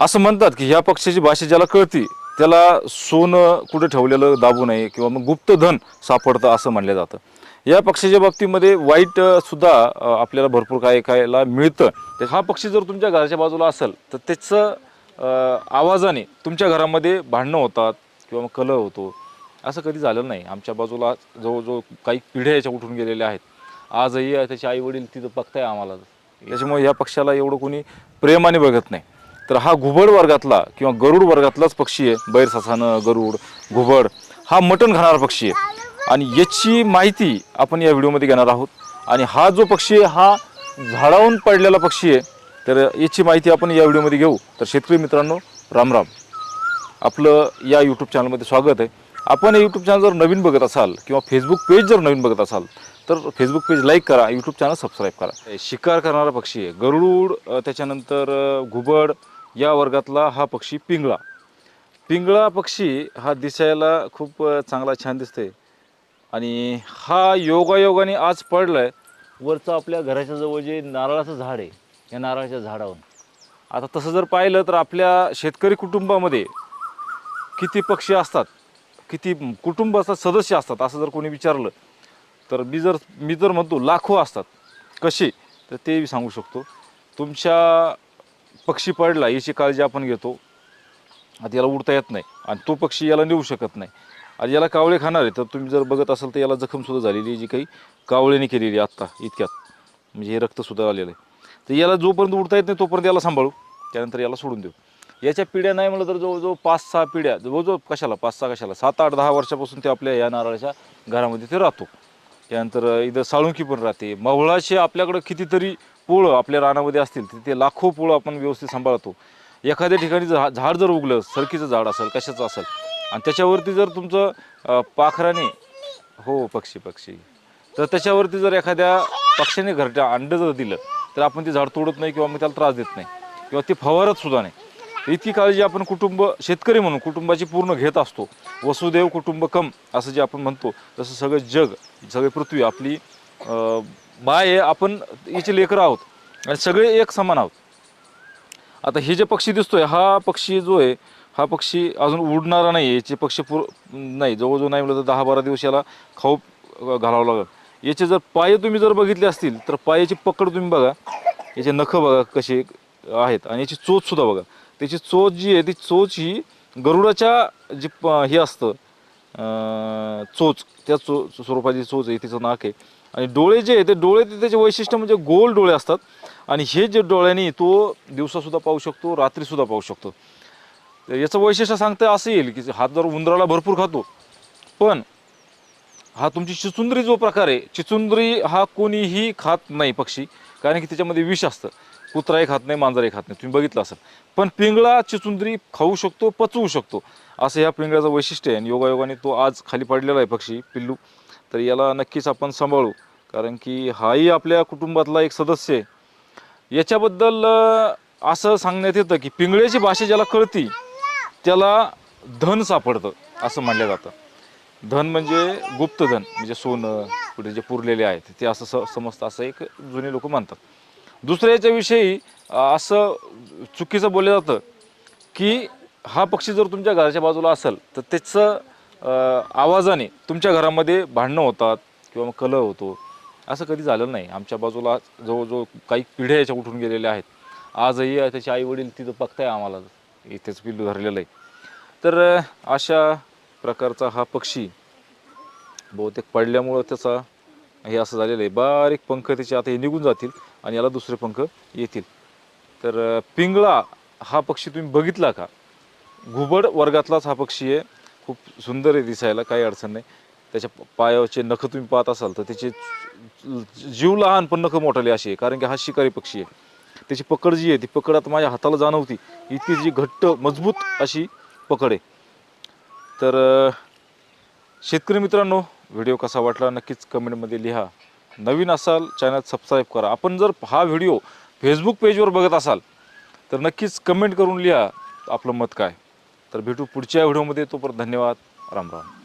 असं म्हणतात की ह्या पक्षाची भाषा ज्याला कळती त्याला सोनं कुठं ठेवलेलं दाबू नये किंवा मग गुप्त धन सापडतं असं म्हणलं जातं. या पक्षाच्या बाबतीमध्ये वाईट सुद्धा आपल्याला भरपूर काय ऐकायला मिळतं. तर हा पक्षी जर तुमच्या घराच्या बाजूला असेल तर त्याचं आवाजाने तुमच्या घरामध्ये भांडणं होतात किंवा मग कलह होतो. असं कधी झालं नाही. आमच्या बाजूला जवळजवळ काही पिढ्या याच्या उठून गेलेल्या आहेत. आजही त्याचे आई वडील तिथं बघताय आम्हाला. त्याच्यामुळे या पक्षाला एवढं कोणी प्रेमाने बघत नाही. तर हा घुबड वर्गातला किंवा गरुड वर्गातलाच पक्षी आहे. बैर ससानं गरुड घुबड हा मटण खाणारा पक्षी आहे. आणि याची माहिती आपण या व्हिडिओमध्ये घेणार आहोत. आणि हा जो पक्षी आहे हा झाडावून पडलेला पक्षी आहे. तर याची माहिती आपण या व्हिडिओमध्ये घेऊ. तर शेतकरी मित्रांनो राम राम. आपलं या यूट्यूब चॅनलमध्ये स्वागत आहे. आपण यूट्यूब चॅनल जर नवीन बघत असाल किंवा फेसबुक पेज जर नवीन बघत असाल तर फेसबुक पेज लाईक करा यूट्यूब चॅनल सबस्क्राईब करा. शिकार करणारा पक्षी आहे. गरुड त्याच्यानंतर घुबड या वर्गातला हा पक्षी पिंगळा. पिंगळा पक्षी हा दिसायला खूप चांगला छान दिसते आणि हा योगायोगाने आज पडलाय. वरचं आपल्या घराच्या जवळ जे नारळाचं झाड आहे या नारळाच्या झाडावर. आता तसं जर पाहिलं तर आपल्या शेतकरी कुटुंबामध्ये किती पक्षी असतात किती कुटुंब असतात सदस्य असतात असं जर कोणी विचारलं तर मी जर मी जर म्हणतो लाखो असतात. कसे? तर ते सांगू शकतो. तुमच्या पक्षी पडला याची काळजी आपण घेतो. आता याला उडता येत नाही आणि तो पक्षी याला नेऊ शकत नाही. आणि याला कावळे खाणार आहे तर तुम्ही जर बघत असाल तर याला जखमसुद्धा झालेली जी काही कावळेने केलेली आहे आत्ता इतक्यात. म्हणजे हे रक्तसुद्धा आलेलं आहे. तर याला जोपर्यंत उडता येत नाही तोपर्यंत याला सांभाळू. त्यानंतर याला सोडून देऊ. याच्या पिढ्या नाही म्हणलं तर जवळजवळ पाच सहा पिढ्या जवळजवळ कशाला पाच सहा कशाला सात आठ दहा वर्षापासून ते आपल्या या नारळाच्या घरामध्ये ते राहतो. त्यानंतर इथं साळुंकी पण राहते. मवळाशी आपल्याकडं कितीतरी पोळं आपल्या रानामध्ये असतील तिथे लाखो पोळं आपण व्यवस्थित सांभाळतो. एखाद्या ठिकाणी झा झाड जर उगलं सरकीचं झाड असेल कशाचं असेल आणि त्याच्यावरती जर तुमचं पाखराने हो पक्षी पक्षी. तर त्याच्यावरती जर एखाद्या पक्षाने घरट्या अंडं जर दिलं तर आपण ते झाड तोडत नाही किंवा मग त्याला त्रास देत नाही. किंवा ते फवारत सुद्धा नाही. इतकी काळजी आपण कुटुंब शेतकरी म्हणून कुटुंबाची पूर्ण घेत असतो. वसुदेव कुटुंबकम असं जे आपण म्हणतो तसं सगळं जग सगळी पृथ्वी आपली बाय आहे आपण याचे लेकरं आहोत. आणि सगळे एक समान आहोत. आता हे जे पक्षी दिसतोय हा पक्षी जो आहे हा पक्षी अजून उडणारा नाही आहे. याचे पक्षी पूर नाही जवळजवळ नाही म्हणलं तर दहा बारा दिवस याला खाऊ घालावं लागेल. याचे जर पाय तुम्ही जर बघितले असतील तर पायाची पकड तुम्ही बघा. याचे नखं बघा कसे आहेत. आणि याची चोचसुद्धा बघा. त्याची चोच जी आहे ती चोच ही गरुडाच्या जी प- हे असतं चोच त्या चो स्वरूपाची चोच आहे तिचं नाक आहे. आणि डोळे जे आहे ते डोळे ते त्याचे वैशिष्ट्य म्हणजे गोल डोळे असतात. आणि हे जे डोळ्यांनी तो दिवसासुद्धा पाहू शकतो रात्रीसुद्धा पाहू शकतो. तर याचं वैशिष्ट्य सांगता असं येईल की हात जर उंदराला भरपूर खातो पण हा तुमची चिचुंदरी जो प्रकार आहे चिचुंदरी हा कोणीही खात नाही पक्षी कारण की त्याच्यामध्ये विष असतं. कुत्राही खात नाही मांजरही खात नाही. तुम्ही बघितलं असेल. पण पिंगळा चिचुंदरी खाऊ शकतो पचवू शकतो. असं ह्या पिंगळ्याचं वैशिष्ट्य आहे. आणि योगायोगाने तो आज खाली पडलेला आहे पक्षी पिल्लू. तर याला नक्कीच आपण सांभाळू. कारण की हाही आपल्या कुटुंबातला एक सदस्य आहे. याच्याबद्दल असं सांगण्यात येतं की पिंगळ्याची भाषा ज्याला कळती त्याला धन सापडतं असं म्हणलं जातं. धन म्हणजे गुप्तधन म्हणजे सोनं कुठे जे पुरलेले आहेत ते असं स समजतं असं एक जुने लोक मानतात दुसऱ्याच्याविषयी असं चुकीचं बोललं जातं की हा पक्षी जर तुमच्या घराच्या बाजूला असेल तर त्याचं आवाजाने तुमच्या घरामध्ये भांडणं होतात किंवा मग कलह होतो. असं कधी झालं नाही. आमच्या बाजूला जवळजवळ काही पिढ्या याच्या उठून गेलेल्या आहेत. आजही त्याचे आई वडील तिथं बघताय आम्हाला. इथेच पिल्लू धरलेलं आहे. तर अशा प्रकारचा हा पक्षी बहुतेक पडल्यामुळं त्याचा हे असं झालेलं आहे. बारीक पंख त्याचे आता हे निघून जातील आणि याला दुसरे पंख येतील. तर पिंगळा हा पक्षी तुम्ही बघितला का? घुबड वर्गातलाच हा पक्षी आहे. खूप सुंदर आहे दिसायला काही अडचण नाही. त्याच्या पायाचे नखं तुम्ही पाहत असाल तर त्याचे जीव लहान पण नखं मोठाले अशी आहे कारण की हा शिकारी पक्षी आहे. त्याची पकड जी आहे ती पकड आता माझ्या हाताला जाणवती. इतकी जी घट्ट मजबूत अशी पकड आहे. तर शेतकरी मित्रांनो व्हिडिओ कसा वाटला नक्कीच कमेंटमध्ये लिहा. नवीन असाल चॅनल सबस्क्राईब करा. आपण जर हा व्हिडिओ फेसबुक पेजवर बघत असाल तर नक्कीच कमेंट करून लिहा आपलं मत काय. तर भेटू पुढच्या व्हिडिओमध्ये. तोपर्यंत धन्यवाद. राम राम.